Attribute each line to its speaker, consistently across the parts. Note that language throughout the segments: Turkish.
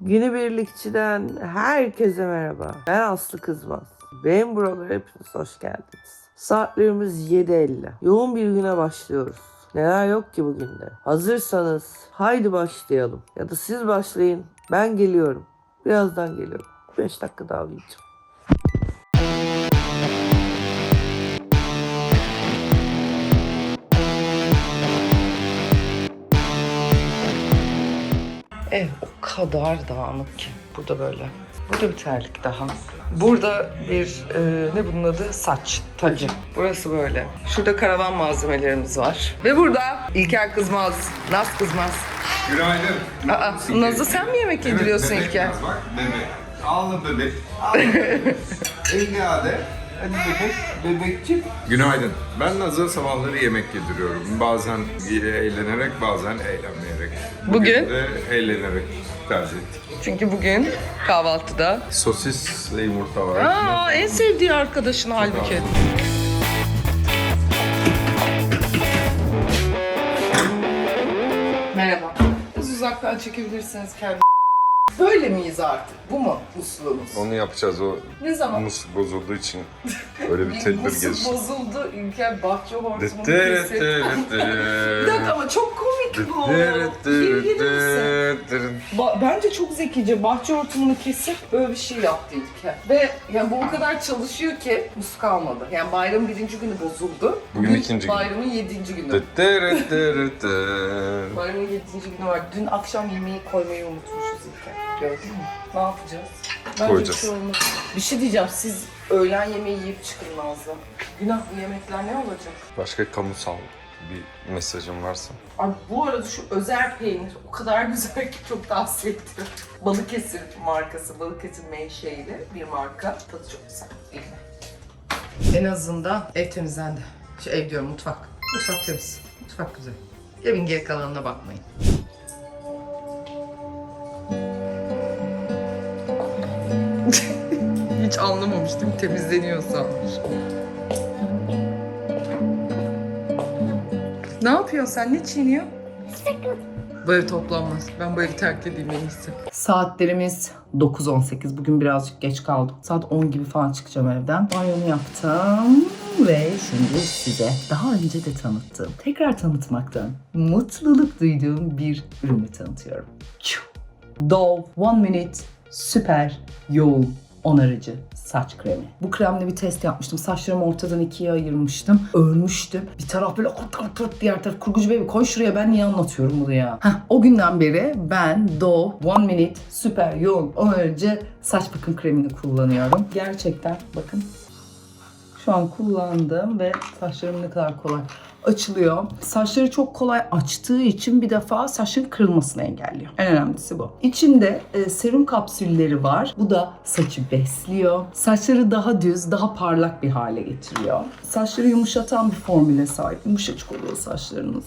Speaker 1: Günübirlikçiden herkese merhaba. Ben Aslı Kızmaz. Benim buralara hepiniz hoş geldiniz. Saatlerimiz 7.50. Yoğun bir güne başlıyoruz. Neler yok ki bugün de. Hazırsanız haydi başlayalım. Ya da siz başlayın. Ben geliyorum. Birazdan geliyorum. 5 dakika daha uyuyacağım. Ev o kadar dağınık ki. Burada böyle. Burada bir terlik daha. Burada bir e, ne bunun adı? Saç tacı. Burası böyle. Şurada karavan malzemelerimiz var. Ve burada İlker Kızmaz, Naz Kızmaz.
Speaker 2: Günaydın.
Speaker 1: Aa, Naz'ı sen mi yemek yediriyorsun
Speaker 2: evet,
Speaker 1: İlker?
Speaker 2: bebek Naz bak bebek. Ağla bebek. Ağla bebek. Evlade. Hadi bebek. Bebekçik. Günaydın. Ben Naz'a sabahları yemek yediriyorum. Bazen eğlenerek bazen eğlenmeyerek.
Speaker 1: Bugün?
Speaker 2: de eğlenerek tercih ettik.
Speaker 1: Çünkü bugün kahvaltıda.
Speaker 2: Sosis ve yumurta var.
Speaker 1: Aa, en sevdiği arkadaşın halbuki. Merhaba. Biraz uzaktan çekebilirsiniz kendinizi. Böyle miyiz artık? Bu mu musluğumuz?
Speaker 2: Onu yapacağız o
Speaker 1: Ne zaman?
Speaker 2: mus bozulduğu için öyle bir tedbir
Speaker 1: Musluk
Speaker 2: geç.
Speaker 1: bozuldu. İlker bahçe hortumunu
Speaker 2: dırıt
Speaker 1: Bir dakika ama çok komik Ba- bence çok zekice bahçe hortumunu kesip böyle bir şey yaptı İlker. Ve yani bu o kadar çalışıyor ki musluk kalmadı. Yani bayramın birinci günü bozuldu.
Speaker 2: Bugün ikinci gün.
Speaker 1: Bayramın yedinci günü. Bayramın yedinci günü var. Dün akşam yemeği koymayı unutmuşuz İlker. Gördün mü? Ne yapacağız? Bence
Speaker 2: Koyacağız.
Speaker 1: Bir, şey olmaz. bir şey diyeceğim. Siz öğlen yemeği yiyip çıkın Nazlı. Günah bu yemekler ne olacak?
Speaker 2: Başka kamusal bir mesajım varsa.
Speaker 1: Abi bu arada şu özel peynir o kadar güzel ki çok tavsiye ediyorum. Balıkesir markası, Balıkesir menşeili bir marka. Tadı çok güzel. En azından ev temizlendi. Şu ev diyorum mutfak. Mutfak temiz. Mutfak güzel. Evin geri kalanına bakmayın. Hiç anlamamıştım temizleniyor sanmış. Ne yapıyorsun sen? Ne çiğniyor? Bu ev toplanmaz. Ben bu evi terk edeyim en iyisi. Saatlerimiz 9.18. Bugün birazcık geç kaldım. Saat 10 gibi falan çıkacağım evden. Banyomu yaptım. Ve şimdi size daha önce de tanıttığım, tekrar tanıtmaktan mutluluk duyduğum bir ürünü tanıtıyorum. Dove One Minute Süper Yoğun onarıcı saç kremi. Bu kremle bir test yapmıştım. Saçlarımı ortadan ikiye ayırmıştım. Ölmüştüm. Bir taraf böyle kurt kurt kurt diğer taraf kurgucu baby koy şuraya ben niye anlatıyorum bunu ya. Heh, o günden beri ben Dove One Minute Süper Yoğun Onarıcı saç bakım kremini kullanıyorum. Gerçekten bakın şu an kullandım ve saçlarım ne kadar kolay açılıyor. Saçları çok kolay açtığı için bir defa saçın kırılmasını engelliyor. En önemlisi bu. İçinde e, serum kapsülleri var. Bu da saçı besliyor. Saçları daha düz, daha parlak bir hale getiriyor. Saçları yumuşatan bir formüle sahip. Yumuşacık oluyor saçlarınız.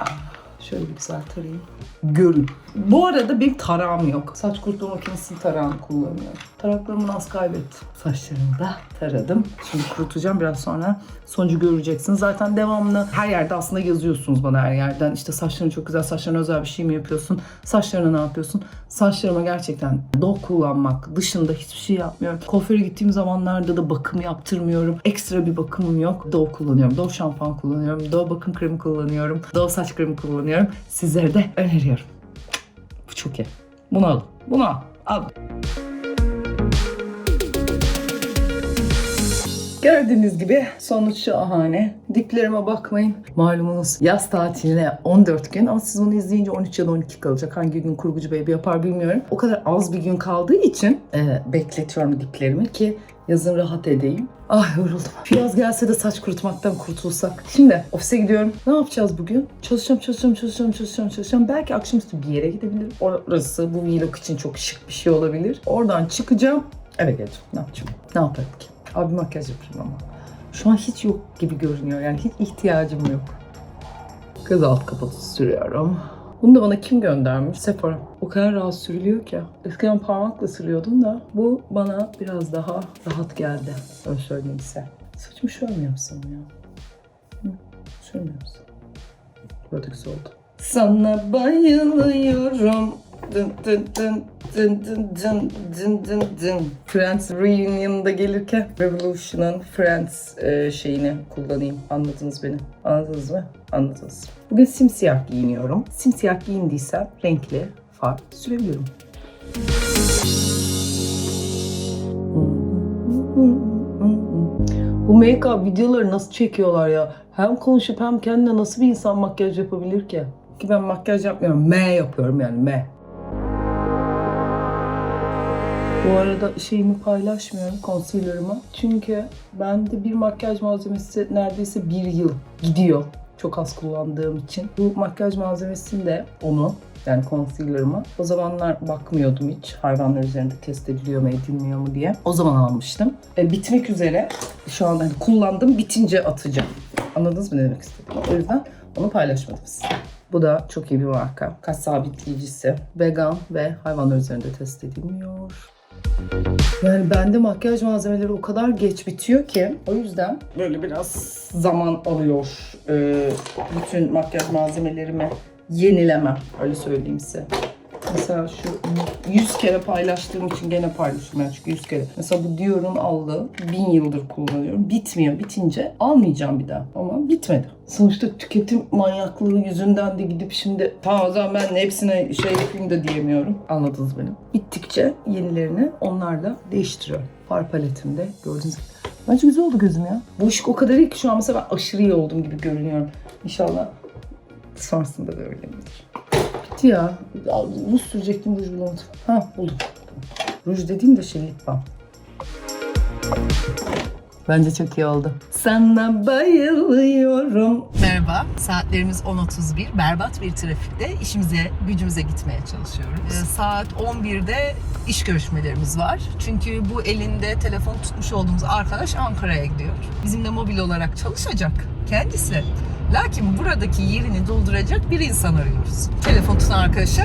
Speaker 1: Ah, Şöyle bir güzel tarayayım. Görün. Bu arada benim tarağım yok. Saç kurutma makinesinin tarağını kullanıyorum. Taraklarımı az kaybettim. Saçlarımı da taradım. Şimdi kurutacağım biraz sonra. Sonucu göreceksiniz. Zaten devamlı her yerde aslında yazıyorsunuz bana her yerden. İşte saçların çok güzel, saçlarına özel bir şey mi yapıyorsun? Saçlarına ne yapıyorsun? Saçlarıma gerçekten dok kullanmak dışında hiçbir şey yapmıyorum. Kuaföre gittiğim zamanlarda da bakım yaptırmıyorum. Ekstra bir bakımım yok. Dove kullanıyorum. Dove şampuan kullanıyorum. Dove bakım kremi kullanıyorum. Dove saç kremi kullanıyorum. Sizlere de öneriyorum. Bu çok iyi. Bunu al. Bunu al. Al. Gördüğünüz gibi sonuç şahane. Diplerime bakmayın. Malumunuz yaz tatiline 14 gün ama siz bunu izleyince 13 ya da 12 kalacak. Hangi gün kurgucu baby yapar bilmiyorum. O kadar az bir gün kaldığı için e, bekletiyorum diplerimi ki yazın rahat edeyim. Ah yoruldum. Yaz gelse de saç kurutmaktan kurtulsak. Şimdi ofise gidiyorum. Ne yapacağız bugün? Çalışacağım, çalışacağım, çalışacağım, çalışacağım, çalışacağım. Belki akşamüstü bir yere gidebilirim. Orası bu vlog için çok şık bir şey olabilir. Oradan çıkacağım. Eve geleceğim. Ne yapacağım? Ne yaparım ki? Abi makyaj yapayım ama. Şu an hiç yok gibi görünüyor. Yani hiç ihtiyacım yok. Göz alt kapatı sürüyorum. Bunu da bana kim göndermiş? Sephora. O kadar rahat sürülüyor ki. Eskiden parmakla sürüyordum da bu bana biraz daha rahat geldi. Öyle söyleyeyim size. Saçımı şöyle mi yapsam ya? Hı, şöyle mi oldu. Sana bayılıyorum. Dın dın dın dın dın dın dın dın dın. Friends Reunion'da gelirken Revolution'ın Friends e, şeyini kullanayım. Anladınız beni. Anladınız mı? Anladınız. Bugün simsiyah giyiniyorum. Simsiyah giyindiysem renkli far sürebilirim. Bu make-up videoları nasıl çekiyorlar ya? Hem konuşup hem kendine nasıl bir insan makyaj yapabilir ki? Ki ben makyaj yapmıyorum. M yapıyorum yani M. Bu arada şeyimi paylaşmıyorum, concealer'ımı. Çünkü bende bir makyaj malzemesi neredeyse bir yıl gidiyor. Çok az kullandığım için. Bu makyaj malzemesini de onu yani concealer'ıma. O zamanlar bakmıyordum hiç hayvanlar üzerinde test ediliyor mu edilmiyor mu diye. O zaman almıştım. E, bitmek üzere. Şu an hani kullandım bitince atacağım. Anladınız mı ne demek istedim? O yüzden onu paylaşmadım size. Bu da çok iyi bir marka. Kaş sabitleyicisi. Vegan ve hayvanlar üzerinde test edilmiyor. Yani bende makyaj malzemeleri o kadar geç bitiyor ki o yüzden böyle biraz zaman alıyor e, bütün makyaj malzemelerimi yenilemem öyle söyleyeyim size. Mesela şu 100 kere paylaştığım için gene paylaşıyorum yani çünkü 100 kere. Mesela bu Dior'un aldığı 1000 yıldır kullanıyorum. Bitmiyor. Bitince almayacağım bir daha. Ama bitmedi. Sonuçta tüketim manyaklığı yüzünden de gidip şimdi tamam o zaman ben hepsine şey yapayım da diyemiyorum. Anladınız beni. Bittikçe yenilerini onlarla değiştiriyorum. Far paletimde gördüğünüz gibi. Bence güzel oldu gözüm ya. Bu ışık o kadar iyi ki şu an mesela ben aşırı iyi olduğum gibi görünüyorum. İnşallah sonrasında da öyledir. Bitti ya. Ruj sürecektim ruj bulamadım. Ha buldum. Ruj dediğim de şey lip balm. Bence çok iyi oldu. Sana bayılıyorum.
Speaker 3: Merhaba, saatlerimiz 10.31. Berbat bir trafikte işimize, gücümüze gitmeye çalışıyoruz. Ee, saat 11'de iş görüşmelerimiz var. Çünkü bu elinde telefon tutmuş olduğumuz arkadaş Ankara'ya gidiyor. Bizimle mobil olarak çalışacak kendisi. Lakin buradaki yerini dolduracak bir insan arıyoruz. Telefon tutan arkadaşa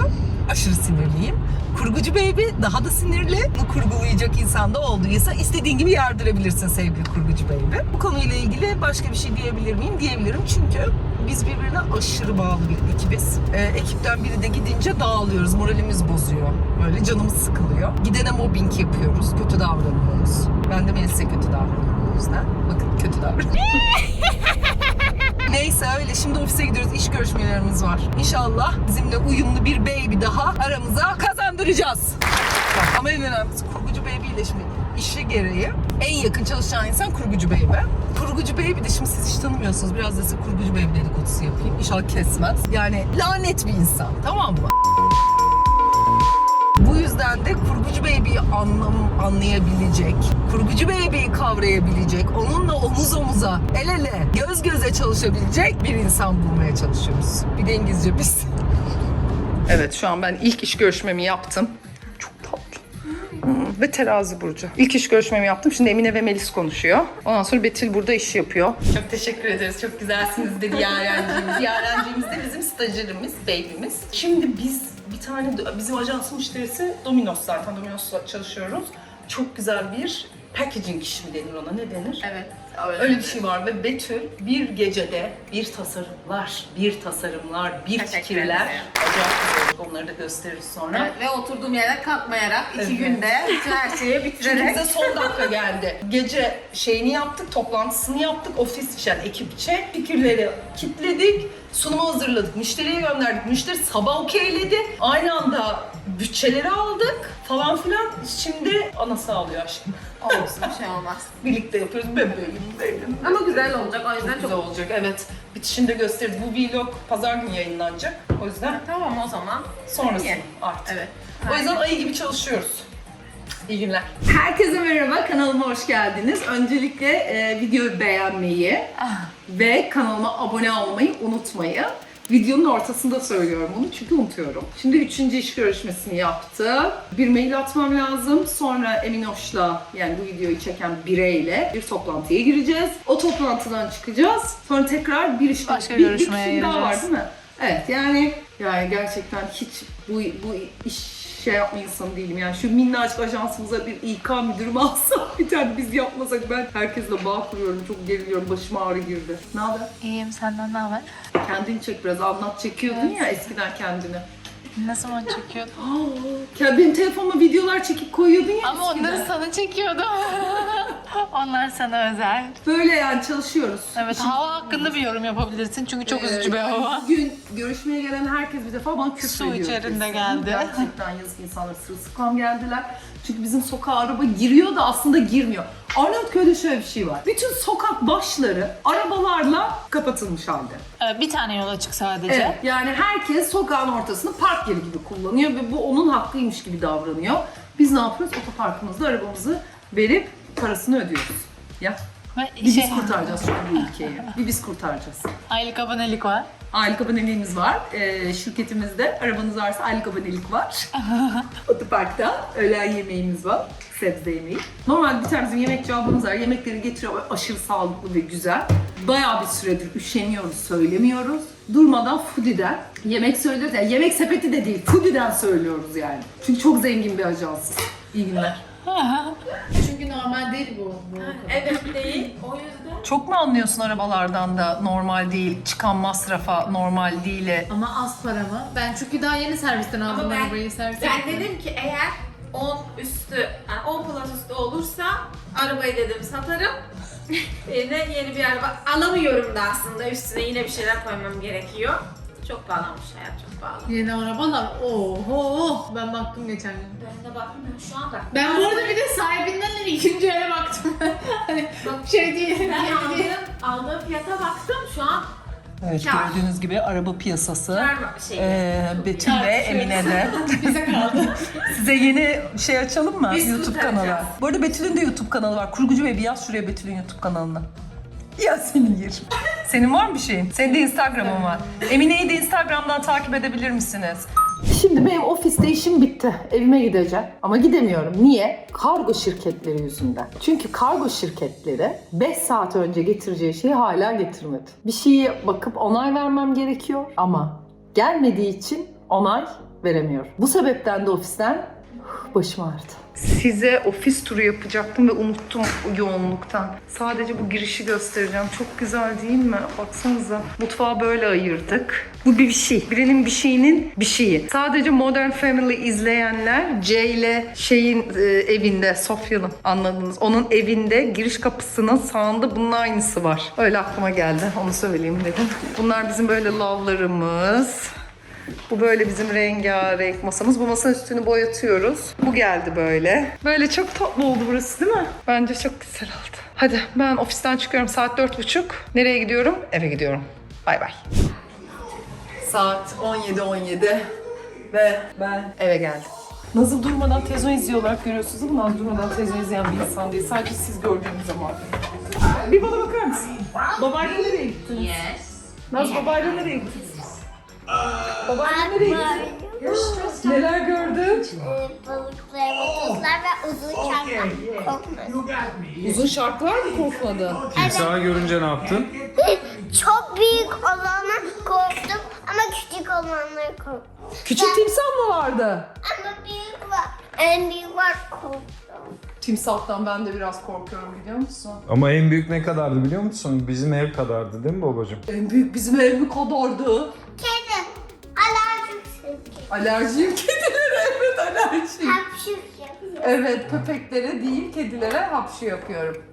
Speaker 3: aşırı sinirliyim. Kurgucu baby daha da sinirli. Bu kurgulayacak insan da olduysa istediğin gibi yardırabilirsin sevgili kurgucu baby. Bu konuyla ilgili başka bir şey diyebilir miyim? Diyebilirim çünkü biz birbirine aşırı bağlı bir ekibiz. Ee, ekipten biri de gidince dağılıyoruz. Moralimiz bozuyor. Böyle canımız sıkılıyor. Gidene mobbing yapıyoruz. Kötü davranıyoruz. Ben de Melis'e kötü davranıyorum o yüzden. Bakın kötü davranıyorum. Neyse öyle şimdi ofise gidiyoruz iş görüşmelerimiz var. İnşallah bizimle uyumlu bir baby daha aramıza kazandıracağız. Ama en önemlisi kurgucu baby ile şimdi işi gereği en yakın çalışan insan kurgucu baby. Kurgucu baby de şimdi siz hiç tanımıyorsunuz. Biraz da size kurgucu baby dedikodusu yapayım. İnşallah kesmez. Yani lanet bir insan tamam mı? Yüzden de kurgucu baby'yi anlam anlayabilecek, kurgucu baby'yi kavrayabilecek, onunla omuz omuza, el ele, göz göze çalışabilecek bir insan bulmaya çalışıyoruz. Bir de İngilizce biz.
Speaker 1: Evet şu an ben ilk iş görüşmemi yaptım. Çok tatlı. Hmm, Ve terazi burcu. İlk iş görüşmemi yaptım. Şimdi Emine ve Melis konuşuyor. Ondan sonra Betül burada iş yapıyor.
Speaker 3: Çok teşekkür ederiz. Çok güzelsiniz dedi Yarenciğimiz. Yarenciğimiz de bizim stajyerimiz, baby'miz.
Speaker 1: Şimdi biz bir tane bizim ajans müşterisi Domino's zaten Domino's'la çalışıyoruz. Çok güzel bir packaging işi mi denir ona ne denir?
Speaker 3: Evet.
Speaker 1: Öyle bir şey var ve Betül bir gecede bir tasarımlar, bir tasarımlar, bir
Speaker 3: Teşekkür
Speaker 1: fikirler. Acayip güzel. Onları da gösteririz sonra.
Speaker 3: Evet, ve oturduğum yerden kalkmayarak iki
Speaker 1: Evet.
Speaker 3: günde bütün her şeyi
Speaker 1: Çünkü
Speaker 3: bitirerek
Speaker 1: bize son dakika geldi. Gece şeyini yaptık, toplantısını yaptık. Ofis için, yani ekipçe fikirleri kitledik. Sunumu hazırladık, müşteriye gönderdik. Müşteri sabah okeyledi. Aynı anda bütçeleri aldık falan filan. Şimdi ana sağlıyor aşkım.
Speaker 3: olsun bir şey olmaz.
Speaker 1: Birlikte yapıyoruz bebeğim, bebeğim.
Speaker 3: Ama güzel olacak o yüzden
Speaker 1: Güzel
Speaker 3: çok...
Speaker 1: olacak evet. Bitişinde gösteririz. Bu vlog pazar günü yayınlanacak. O yüzden
Speaker 3: Tamam o zaman.
Speaker 1: sonrası
Speaker 3: İyi.
Speaker 1: artık.
Speaker 3: Evet.
Speaker 1: O yüzden ayı gibi çalışıyoruz. İyi günler.
Speaker 4: Herkese merhaba, kanalıma hoş geldiniz. Öncelikle e, videoyu beğenmeyi ve kanalıma abone olmayı unutmayın. Videonun ortasında söylüyorum bunu çünkü unutuyorum. Şimdi üçüncü iş görüşmesini yaptı. Bir mail atmam lazım. Sonra Eminoş'la yani bu videoyu çeken bireyle bir toplantıya gireceğiz. O toplantıdan çıkacağız. Sonra tekrar bir iş
Speaker 3: Başka
Speaker 4: bir, bir kişi daha var değil mi? Evet yani yani gerçekten hiç bu bu iş şey yapma insanı değilim. Yani şu minnacık ajansımıza bir İK müdürü mü alsam bir tane biz yapmasak ben herkesle bağ kuruyorum. Çok geriliyorum. Başıma ağrı girdi. Ne haber?
Speaker 3: İyiyim senden ne haber?
Speaker 4: Kendini çek biraz anlat çekiyordun ya eskiden kendini.
Speaker 5: Ne zaman çekiyordun?
Speaker 1: Ya benim telefonuma videolar çekip koyuyordun ya.
Speaker 5: Ama
Speaker 1: eskiden.
Speaker 5: onları sana çekiyordum. Onlar sana özel.
Speaker 1: Böyle yani çalışıyoruz.
Speaker 5: Evet, hava hakkında bir yorum yapabilirsin çünkü çok üzücü bir hava.
Speaker 1: Bugün görüşmeye gelen herkes bir defa bana küfür
Speaker 5: Su
Speaker 1: ediyor.
Speaker 5: içerisinde
Speaker 1: kesin.
Speaker 5: geldi.
Speaker 1: Gerçekten yazık insanlar sırılsıklam geldiler. Çünkü bizim sokağa araba giriyor da aslında girmiyor. Arnavutköy'de şöyle bir şey var. Bütün sokak başları arabalarla kapatılmış halde.
Speaker 5: Evet, bir tane yol açık sadece.
Speaker 1: Evet. Yani herkes sokağın ortasını park yeri gibi kullanıyor ve bu onun hakkıymış gibi davranıyor. Biz ne yapıyoruz? Otoparkımızda arabamızı verip parasını ödüyoruz. Ya bir
Speaker 5: şey,
Speaker 1: biz kurtaracağız çünkü bu ülkeyi. Bir biz kurtaracağız.
Speaker 5: aylık abonelik var.
Speaker 1: Aylık aboneliğimiz var. Ee, şirketimizde arabanız varsa aylık abonelik var. Otoparkta öğlen yemeğimiz var. Sebze yemeği. Normalde bir tane bizim yemekçi ablamız var. Yemekleri getiriyor. Aşırı sağlıklı ve güzel. Bayağı bir süredir üşeniyoruz, söylemiyoruz. Durmadan Foodie'den yemek söylüyoruz. Yani yemek sepeti de değil, Foodie'den söylüyoruz yani. Çünkü çok zengin bir ajansız. İyi günler.
Speaker 5: Çünkü normal değil bu.
Speaker 6: Evet değil. O yüzden.
Speaker 1: Çok mu anlıyorsun arabalardan da normal değil, çıkan masrafa normal değile?
Speaker 5: Ama az para mı? Ben çünkü daha yeni servisten aldım
Speaker 6: Ama ben-
Speaker 5: arabayı servise
Speaker 6: Ben dedim ki eğer 10 üstü, yani 10 plus üstü olursa arabayı dedim satarım. Yerine yeni bir araba alamıyorum da aslında üstüne yine bir şeyler koymam gerekiyor. Çok pahalanmış hayat çok pahalı.
Speaker 5: Yeni arabalar. Oho! Ben baktım geçen gün.
Speaker 6: Ben de bakmıyorum şu anda.
Speaker 5: Ben bu arada bir de sahibinden de ikinci ele baktım. hani şey değil.
Speaker 6: Ben aldığım, aldığım fiyata baktım şu an
Speaker 1: Evet
Speaker 6: Kar.
Speaker 1: gördüğünüz gibi araba piyasası.
Speaker 6: kar şey.
Speaker 1: Ee, Betül ve Emine'de.
Speaker 5: Bize kaldı.
Speaker 1: Size yeni şey açalım mı?
Speaker 6: Biz
Speaker 1: YouTube
Speaker 6: kurtaracağız.
Speaker 1: kanalı. Bu arada Betül'ün de YouTube kanalı var. Kurgucu Baby yaz şuraya Betül'ün YouTube kanalını. Ya senin yer. Senin var mı bir şeyin? Senin de Instagram'ın var. Emine'yi de Instagram'dan takip edebilir misiniz? Şimdi benim ofiste işim bitti. Evime gideceğim. Ama gidemiyorum. Niye? Kargo şirketleri yüzünden. Çünkü kargo şirketleri 5 saat önce getireceği şeyi hala getirmedi. Bir şeye bakıp onay vermem gerekiyor ama gelmediği için onay veremiyorum. Bu sebepten de ofisten başım ağrıdı. Size ofis turu yapacaktım ve unuttum yoğunluktan. Sadece bu girişi göstereceğim. Çok güzel değil mi? Baksanıza. Mutfağı böyle ayırdık. Bu bir şey. Birinin bir şeyinin bir şeyi. Sadece Modern Family izleyenler C ile şeyin e, evinde, Sofya'nın anladınız. Onun evinde giriş kapısının sağında bunun aynısı var. Öyle aklıma geldi. Onu söyleyeyim dedim. Bunlar bizim böyle lavlarımız. Bu böyle bizim rengarenk masamız. Bu masanın üstünü boyatıyoruz. Bu geldi böyle. Böyle çok tatlı oldu burası değil mi? Bence çok güzel oldu. Hadi ben ofisten çıkıyorum saat dört buçuk. Nereye gidiyorum? Eve gidiyorum. Bay bay. Saat 17.17 ve ben eve geldim. Nazlı durmadan televizyon izliyorlar görüyorsunuz ama Nazlı durmadan televizyon izleyen bir insan değil. Sadece siz gördüğünüz zaman. Bir bana bakar mısın? Babayla nereye gittiniz?
Speaker 6: Yes.
Speaker 1: Nazlı babayla nereye gittiniz? Babayla nereye gittiniz? Neler gördün?
Speaker 7: balıklar, vatozlar ve uzun çarplar kokmadı.
Speaker 1: Uzun şarkılar mı kokladın?
Speaker 4: Timsahı görünce ne yaptın?
Speaker 7: Çok büyük olana korktum ama küçük olanlara korktum.
Speaker 1: Küçük timsah mı vardı?
Speaker 7: Ama büyük var. En büyük var korktum.
Speaker 1: Timsahtan ben de biraz korkuyorum biliyor musun?
Speaker 4: Ama en büyük ne kadardı biliyor musun? Bizim ev kadardı değil mi babacığım?
Speaker 1: En büyük bizim ev mi kadardı?
Speaker 7: Kedi.
Speaker 1: Alerjiyim kedilere evet alerjiyim.
Speaker 7: Hapşık yapıyor.
Speaker 1: Evet köpeklere değil kedilere hapşı yapıyorum.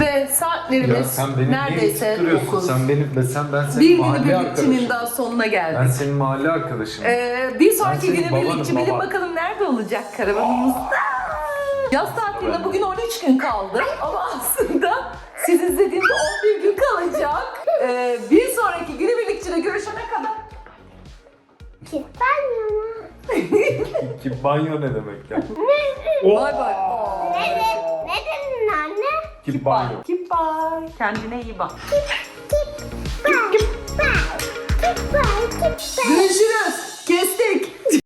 Speaker 1: Ve saatlerimiz neredeyse dokuz.
Speaker 4: benim, ben, sen, ben senin
Speaker 1: Bir günü birlikçinin daha sonuna geldik.
Speaker 4: senin mahalle arkadaşım.
Speaker 1: Ee, bir sonraki
Speaker 4: senin
Speaker 1: günü
Speaker 4: babanım,
Speaker 1: birlikçi bilin bakalım nerede olacak karavanımızda. Yaz tatilinde bugün 13 gün kaldı ama aslında siz izlediğinde 11 gün kalacak. Ee, bir sonraki günü birlikçide görüşene kadar
Speaker 7: Kitten yana.
Speaker 4: Ki banyo ne demek ya?
Speaker 1: bay bay.
Speaker 7: Ne dedin? Ne dedin anne?
Speaker 4: Ki banyo.
Speaker 1: Kim bay. Kendine iyi bak.
Speaker 7: Kip, kip, kip, kip, kip, kip, kip.
Speaker 1: Görüşürüz. Kestik.